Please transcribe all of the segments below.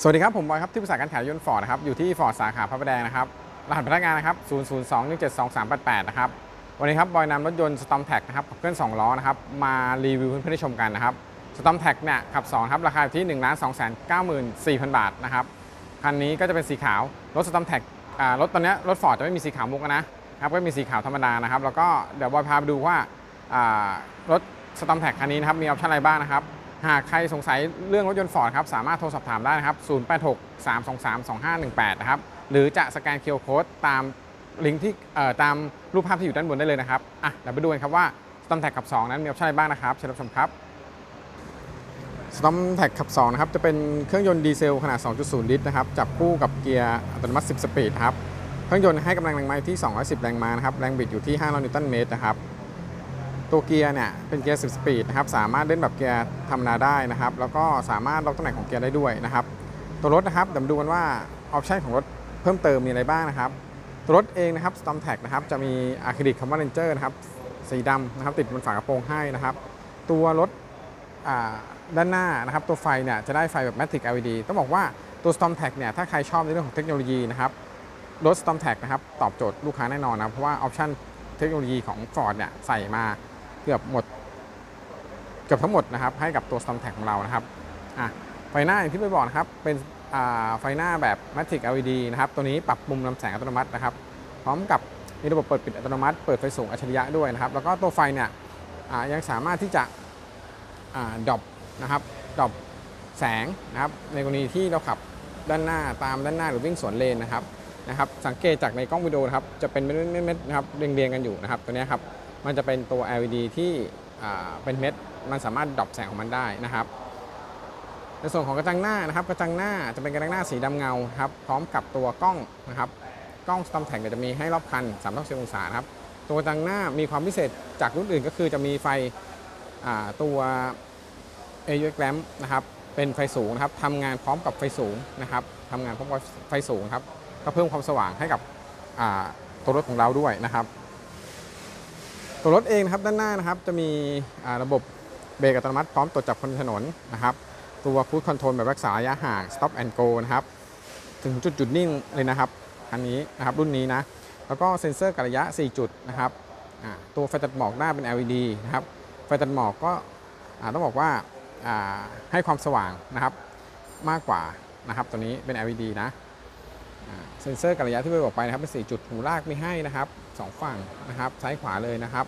สวัสดีครับ ผมบอยครับ ที่ปรึกษาการขายยนต์ฟอร์ดนะครับ อยู่ที่ฟอร์ดสาขาพระประแดงนะครับ รหัสพนักงานนะครับ 002-172-388 นะครับ วันนี้ครับ บอยนำรถยนต์ Storm t a c นะครับขับเคลื่อน2ล้อนะครับ มารีวิวเพื่อนๆได้ชมกันนะครับ Storm t a c เนี่ยขับ2ครับ ราคาอยู่ที่1 2 9 4 0 0 0 บาทนะครับ คันนี้ก็จะเป็นสีขาว รถ Storm t a c อ่ารถตอนนี้รถฟอร์ดจะไม่มีสีขาวมุกนะครับ ก็มีสีขาวธรรมดานะครับ แล้วก็เดี๋ยวบอยพาไปดูว่ารถ Storm t a c คันนี้นะครับ มีออปชั่นอะไรบ้างนะครับ หากใครสงสัยเรื่องรถยนต์ฟอร์ดครับสามารถโทรสอบถามได้นะครับ 086 323 2518 นะครับ หรือจะสแกนเคอร์โค้ดตามลิงก์ที่ตามรูปภาพที่อยู่ด้านบนได้เลยนะครับอะเดี๋ยวไปดูกันครับว่า Storm t a c ขับ 2 นั้นมีออปชั่นอะไรบ้างนะครับเชิญรับชมครับ Storm t a c ขับ 2 นะครับ จะเป็นเครื่องยนต์ดีเซลขนาด 2.0 ลิตรนะครับ จับคู่กับเกียร์อัตโนมัติ 10 สปีดครับ เครื่องยนต์ให้กำลังแรงม้าที่ 210 แรงม้านะครับ แรงบิดอยู่ที่ 500 นิวตันเมตรนะครับ ตัวเกียร์เนี่ยเป็นเกียร์ 10 สปีดนะครับสามารถเล่นแบบเกียร์ธรรมดาได้นะครับ แล้วก็สามารถล็อกตำแหน่งของเกียร์ได้ด้วยนะครับ ตัวรถนะครับเดี๋ยวมาดูกันว่าออปชันของรถเพิ่มเติมมีอะไรบ้างนะครับ ตัวรถเองนะครับ Storm t a c นะครับจะมีอะคริลิกคำว่า Ranger นะครับสีดำนะครับติดบนฝากระโปรงให้นะครับ ตัวรถด้านหน้านะครับตัวไฟเนี่ยจะได้ไฟแบบ Matic LED ต้องบอกว่าตัว Storm t a c เนี่ยถ้าใครชอบในเรื่องของเทคโนโลยีนะครับรถ Storm t a c นะครับตอบโจทย์ลูกค้าแน่นอนนะเพราะว่าออปชันเทคโนโลยีของ Ford เนี่ยใส่มา เกือบหมดเกือบทั้งหมดนะครับ ให้กับตัว Storm t a ของเรานะครับอะไฟหน้าอย่างที่ไปบอกนะครับ เป็นอ่าไฟหน้าแบบ Matic LED นะครับ ตัวนี้ปรับมุมลำแสงอัตโนมัตินะครับ พร้อมกับมีระบบเปิดปิดอัตโนมัติ เปิดไฟสูงอัจฉริยะด้วยนะครับ แล้วก็ตัวไฟเนี่ยอ่ายังสามารถที่จะดรอปนะครับดรอปแสงนะครับ ในกรณีที่เราขับด้านหน้าตามด้านหน้าหรือวิ่งสวนเลนนะครับนะครับ สังเกตจากในกล้องวิดีโอครับ จะเป็นเม็ดๆนะครับเรียงๆกันอยู่นะครับ ตัวนี้ครับ มันจะเป็นตัว LED ที่เป็นเม็ดมันสามารถดรอปแสงของมันได้นะครับในส่วนของกระจังหน้านะครับ กระจังหน้าจะเป็นกระจังหน้าสีดำเงาครับพร้อมกับตัวกล้องนะครับกล้อง Storm t a c เนี่ยจะมีให้รอบคัน360องศาครับตัวกระจังหน้ามีความพิเศษจากรุ่นอื่นก็คือจะมีไฟตัว AUX lamp นะครับเป็นไฟสูงนะครับทำงานพร้อมกับไฟสูงนะครับทำงานพร้อมกับไฟสูงครับก็เพิ่มความสว่างให้กับตัวรถของเราด้วยนะครับ ตัวรถเองนะครับด้านหน้านะครับจะมีอ่าระบบเบรกอัตโนมัติพร้อมตรวจจับคนถนนนะครับตัวฟู d คอนโทรลแบบรักษาระยะห่าง stop and go นะครับถึงจุดจุดนิ่งเลยนะครับคันนี้นะครับรุ่นนี้นะแล้วก็เซ็นเซอร์กับระยะ 4 จุดนะครับตัวไฟตัดหมอกหน้าเป็น LED นะครับไฟตัดหมอกก็ต้องบอกว่าให้ความสว่างนะครับมากกว่านะครับตัวนี้เป็น LED นะเซ็นเซอร์กับระยะที่ไปบอกไปนะครับเป็น 4 จุดหูลากไม่ให้นะครับ สองฝั่งนะครับ ซ้ายขวาเลยนะครับ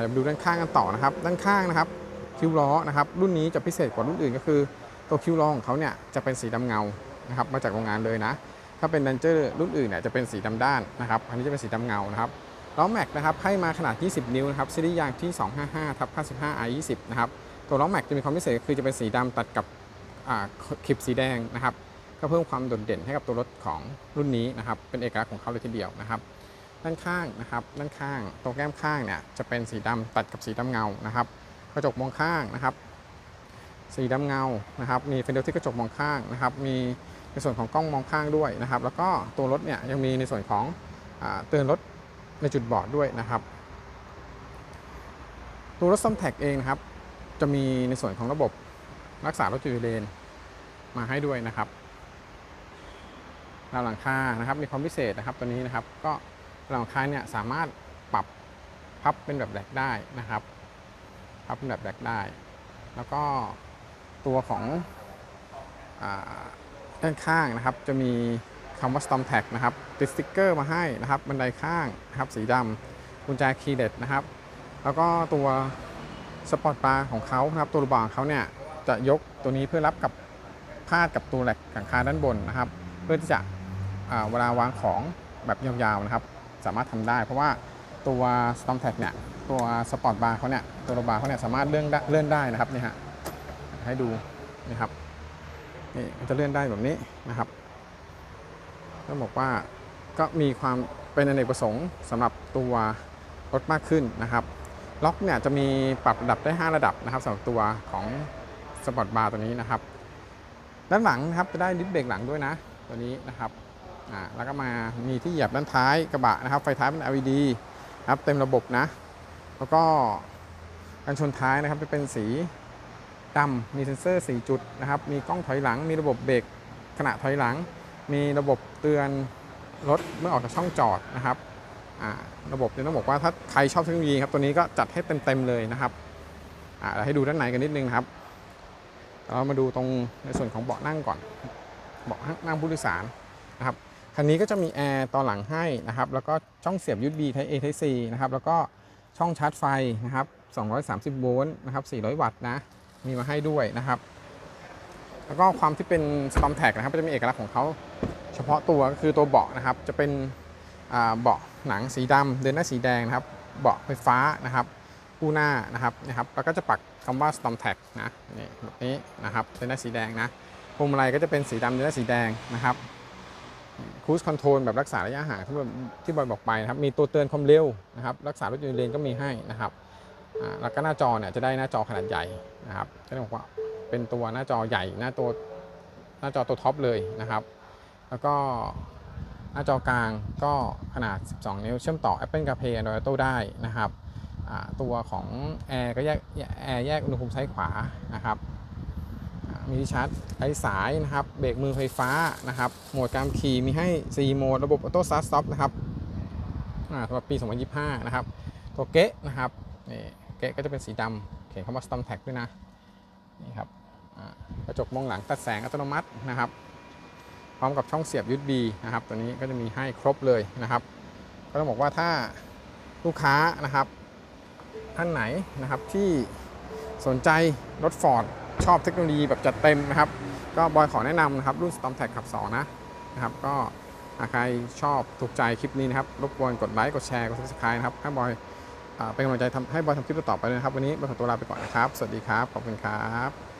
เดี๋ยวมาดูด้านข้างกันต่อนะครับ ด้านข้างนะครับคิวล้อนะครับ รุ่นนี้จะพิเศษกว่ารุ่นอื่นก็คือ ตัวคิวล้อของเขาเนี่ยจะเป็นสีดำเงานะครับ มาจากโรงงานเลยนะ ถ้าเป็น Ranger รุ่นอื่นเนี่ยจะเป็นสีดำด้านนะครับ อันนี้จะเป็นสีดำเงานะครับล้อแม็กนะครับให้มาขนาด 20 นิ้วนะครับซีรีส์ยางที่ 255ทับ55 i 20 นะครับ ตัวล้อแม็กจะมีความพิเศษคือจะเป็นสีดำตัดกับคลิปสีแดงนะครับ ก็เพิ่มความโดดเด่นให้กับตัวรถของรุ่นนี้นะครับ เป็นเอกลักษณ์ของเขาเลยทีเดียวนะครับ ด้านข้างนะครับ ด้านข้าง ตรงแก้มข้างเนี่ยจะเป็นสีดำตัดกับสีดำเงานะครับ กระจกมองข้างนะครับ สีดำเงานะครับ มีเฟนเดลที่กระจกมองข้างนะครับ มีในส่วนของกล้องมองข้างด้วยนะครับ แล้วก็ตัวรถเนี่ยยังมีในส่วนของอเตือนรถในจุดบอดด้วยนะครับ ตัวรถซัมแท็กเองนะครับ จะมีในส่วนของระบบรักษารถอยู่ในเลนมาให้ด้วยนะครับราวหลังคานะครับ มีความพิเศษนะครับตัวนี้นะครับ ก็ หลังคาเนี่ยสามารถปรับพับเป็นแบบแหลกได้นะครับ พับเป็นแบบแบกได้ แล้วก็ตัวของอด้านข้างนะครับจะมีคำว่า Storm Tag นะครับติดสติ๊กเกอร์มาให้นะครับบันไดข้างนะครับสีดำกุญแจคีย์เด็ดนะครับ แล้วก็ตัวสปอร์ตบาร์ของเขาครับตัวรูบาร์ของเขาเนี่ยจะยกตัวนี้เพื่อรับกับพาดกับตัวแหลกหลังคาด้านบนนะครับ เพื่อที่จะเวลาวางของแบบยาวๆนะครับ สามารถทำได้ เพราะว่าตัว s t o m Tag เนี่ยตัวสปอร์ตบาร์เขาเนี่ยตัวบาร์เขาเนี่ยสามารถเลื่อนได้เลื่อนได้นะครับนี่ฮะให้ดูนี่ครับนี่มันจะเลื่อนได้แบบนี้นะครับต้องบอกว่าก็มีความเป็นอเนกประสงค์สำหรับตัวรถมากขึ้นนะครับล็อกเนี่ยจะมีปรับระดับได้ 5 ระดับนะครับสำหรับตัวของสปอร์ตบาร์ตัวนี้นะครับ ด้านหลังนะครับจะได้ดิสเบรกหลังด้วยนะตัวนี้นะครับ อ่าแล้วก็มามีที่เหยียบด้านท้ายกระบะนะครับ ไฟท้ายเป็น LED นะครับเต็มระบบนะ แล้วก็กันชนท้ายนะครับจะเป็นสีดำมีเซ็นเซอร์ 4 จุดนะครับ มีกล้องถอยหลัง มีระบบเบรกขณะถอยหลัง มีระบบเตือนรถเมื่อออกจากช่องจอดนะครับอ่าระบบเนี่ยต้องบอกว่าถ้าใครชอบเทคโนโลยีครับตัวนี้ก็จัดให้เต็มๆเลยนะครับอ่าให้ดูด้านในกันนิดนึงครับเรามาดูตรงในส่วนของเบาะนั่งก่อน เบาะนั่งผู้โดยสารนะครับ คันนี้ก็จะมีแอร์ตอนหลังให้นะครับ แล้วก็ช่องเสียบ USB Type A Type C นะครับ แล้วก็ช่องชาร์จไฟนะครับ230 โวลต์นะครับ 400 วัตต์นะ มีมาให้ด้วยนะครับ แล้วก็ความที่เป็น Storm Tag นะครับ ก็จะมีเอกลักษณ์ของเขาเฉพาะตัวก็คือตัวเบาะนะครับ จะเป็นเบาะหนังสีดำเดินหน้าสีแดงนะครับ เบาะไฟฟ้านะครับคู่หน้านะครับนะครับ แล้วก็จะปักคำว่า Storm Tag นะนี่แบบนี้นะครับเดินหน้าสีแดงนะพวงมาลัยก็จะเป็นสีดำและสีแดงนะครับ ครูสคอนโทรลแบบรักษาระยะห่างที่แบบที่บอยบอกไปนะครับ มีตัวเตือนความเร็วนะครับรักษารถยนต์เลนก็มีให้นะครับแล้วก็หน้าจอเนี่ยจะได้หน้าจอขนาดใหญ่นะครับก็ต้องบอกว่าเป็นตัวหน้าจอใหญ่หน้าตัวหน้าจอตัวท็อปเลยนะครับ แล้วก็หน้าจอกลางก็ขนาด 12 นิ้วเชื่อมต่อ Apple CarPlay Android Auto ได้นะครับตัวของแอร์ก็แยกแอร์แยกอุณหภูมิซ้ายขวานะครับ มีที่ชาร์จไร้สายนะครับเบรกมือไฟฟ้านะครับโหมดการขี่มีให้ 4 โหมดระบบออโต้สตาร์ทสต็อปนะครับอ่าสำหรับปี 2025 นะครับ ตัวเก๊ะนะครับนี่เก๊ะก็จะเป็นสีดำเขียนคำว่า Storm Tag ด้วยนะนี่ครับกระจกมองหลังตัดแสงอัตโนมัตินะครับ พร้อมกับช่องเสียบ USB นะครับ ตัวนี้ก็จะมีให้ครบเลยนะครับ ก็ต้องบอกว่าถ้าลูกค้านะครับท่านไหนนะครับที่สนใจรถ Ford ชอบเทคโนโลยีแบบจัดเต็มนะครับ ก็บอยขอแนะนำนะครับรุ่น Storm Tag ขับ 2 นะนะครับ ก็ใครชอบถูกใจคลิปนี้นะครับ รบกวนกดไลค์ กดแชร์ กด subscribe นะครับ ให้บอยเป็นกำลังใจทำให้บอยทำคลิปต่อไปเลยนะครับ วันนี้บอยขอตัวลาไปก่อนนะครับ สวัสดีครับ ขอบคุณครับ